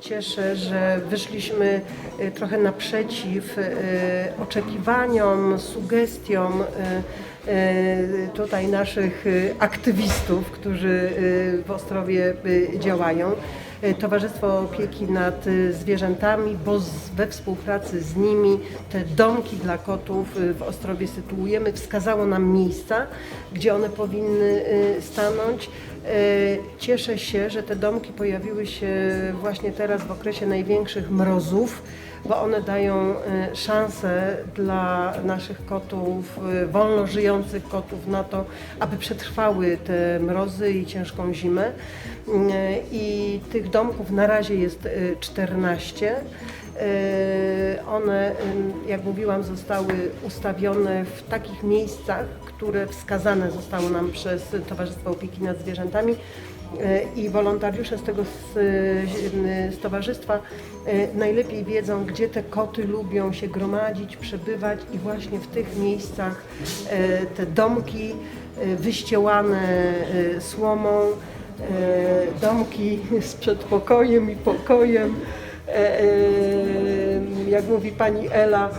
cieszę, że wyszliśmy y, trochę naprzeciw y, oczekiwaniom, sugestiom y, tutaj naszych aktywistów, którzy w Ostrowie działają. Towarzystwo Opieki nad Zwierzętami, bo we współpracy z nimi te domki dla kotów w Ostrowie sytuujemy, wskazało nam miejsca, gdzie one powinny stanąć. Y, Cieszę się, że te domki pojawiły się właśnie teraz w okresie największych mrozów, bo one dają y, szansę dla naszych kotów, y, wolno żyjących kotów na to, aby przetrwały te mrozy i ciężką zimę. I tych domków na razie jest y, 14. Y, One, jak mówiłam, zostały ustawione w takich miejscach, które wskazane zostały nam przez Towarzystwo Opieki nad Zwierzętami. Y, i wolontariusze z tego y, z towarzystwa y, najlepiej wiedzą, gdzie te koty lubią się gromadzić, przebywać i właśnie w tych miejscach te domki wyściełane słomą, domki z przedpokojem i pokojem. e, e, jak mówi pani Ela,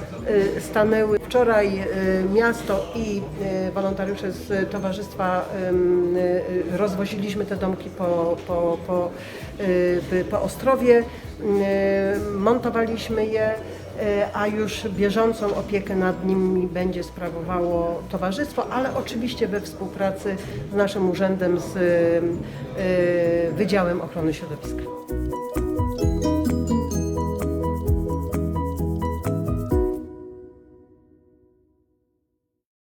e, stanęły wczoraj e, miasto i e, wolontariusze z towarzystwa e, rozwoziliśmy te domki po, po, po, e, po Ostrowie, e, montowaliśmy je, e, a już bieżącą opiekę nad nimi będzie sprawowało towarzystwo, ale oczywiście we współpracy z naszym urzędem, z e, Wydziałem Ochrony Środowiska.